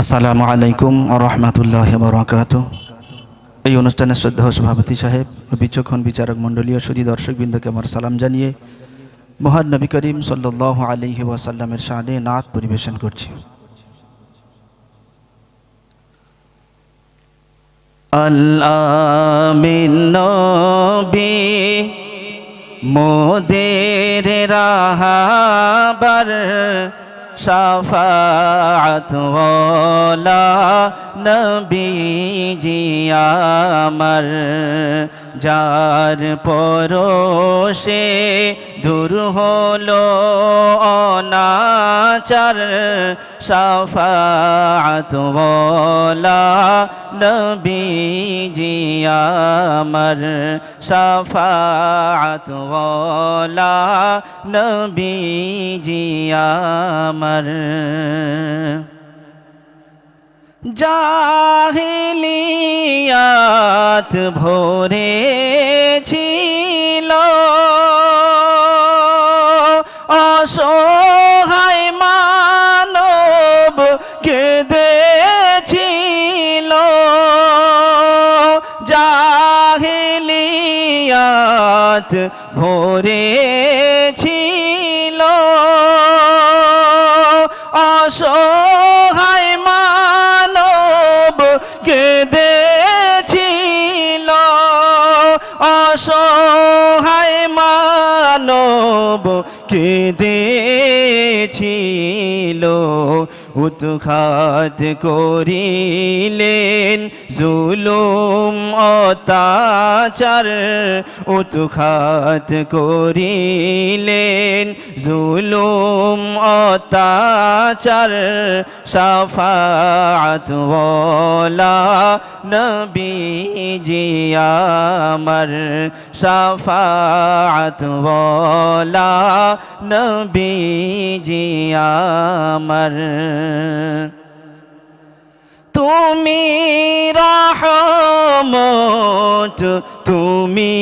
আসসালামু আলাইকুম রহমতুল্লাহ বরকাত এই অনুষ্ঠানের শ্রদ্ধা সভাপতি সাহেব ও বিচক্ষণ বিচারক মণ্ডলীয় সুদী দর্শকবৃন্দকে আমার সালাম জানিয়ে মহান নবী করিম সাল্লাহ আলহি ওয়াসাল্লামের শানে নাথ পরিবেশন করছি। আল্লামিন নবী, মোদের রাহাবার শাফাত ওয়ালা নবীজি আমার যার পরশে দূর হলো অনাচার শাফাত ওয়ালা নবীজি আমার। শাফাত ওয়ালা নবীজি আমার। জাহিলিয়াত ভরে অসহায় মানব কেঁদেছিল। জাহিলিয়াত ভরে ছিল অসহায় মানব কেঁদেছিল। অসহায় মানব কেঁদেছিল উৎখাত করিলেন জুলুম অতাচার উৎখাত করিলেন জুলুম অত্যাচার সাফাত ওলা নবীজি আমার সাফাত ওলা নবীজি আমার। তুমি রহমত তুমি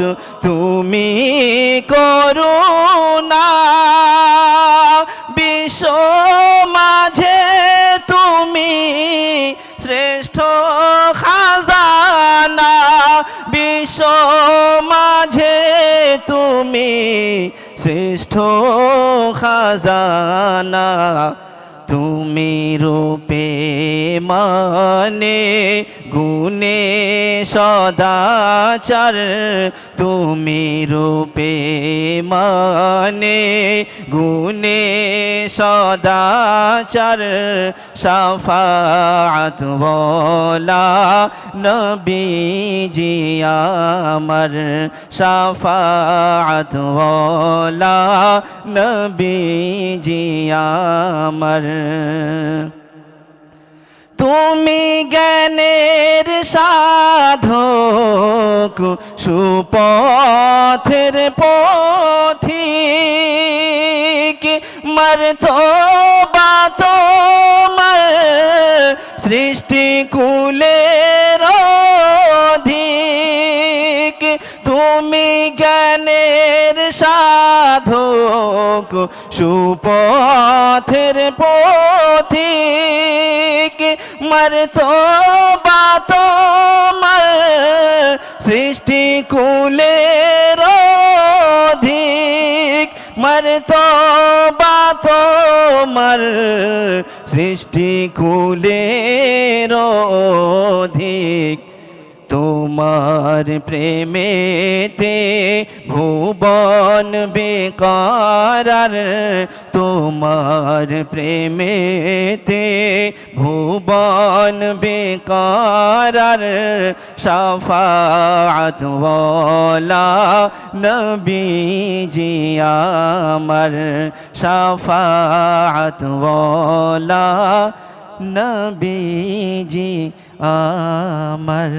রহমত তুমি করুণা। বিশ্ব মাঝে তুমি শ্রেষ্ঠ খাজানা। বিশ্ব মাঝে তুমি শ্রেষ্ঠ খাজানা। তুমি রূপে মানে গুণে সদাচার। তুমি রূপে মানে গুণে সদাচার। সাফাত বলা নবীজি আমার। সাফাত বলা নবীজি আমার। তুমি জ্ঞানের সাধক সুপথের পথিক মর্ত বাত সৃষ্টি কুলের সাধক সুপথের পথিক মর্ত বাত মর সৃষ্টি কুলের অধিক মর্ত বাত মর সৃষ্টি কুলের অধিক। তোমার প্রেমেতে ভুবন বেকার তোমার প্রেমেতে ভুবন বেকার সাফাত নবীজি আমার সাফাত নবীজি আমার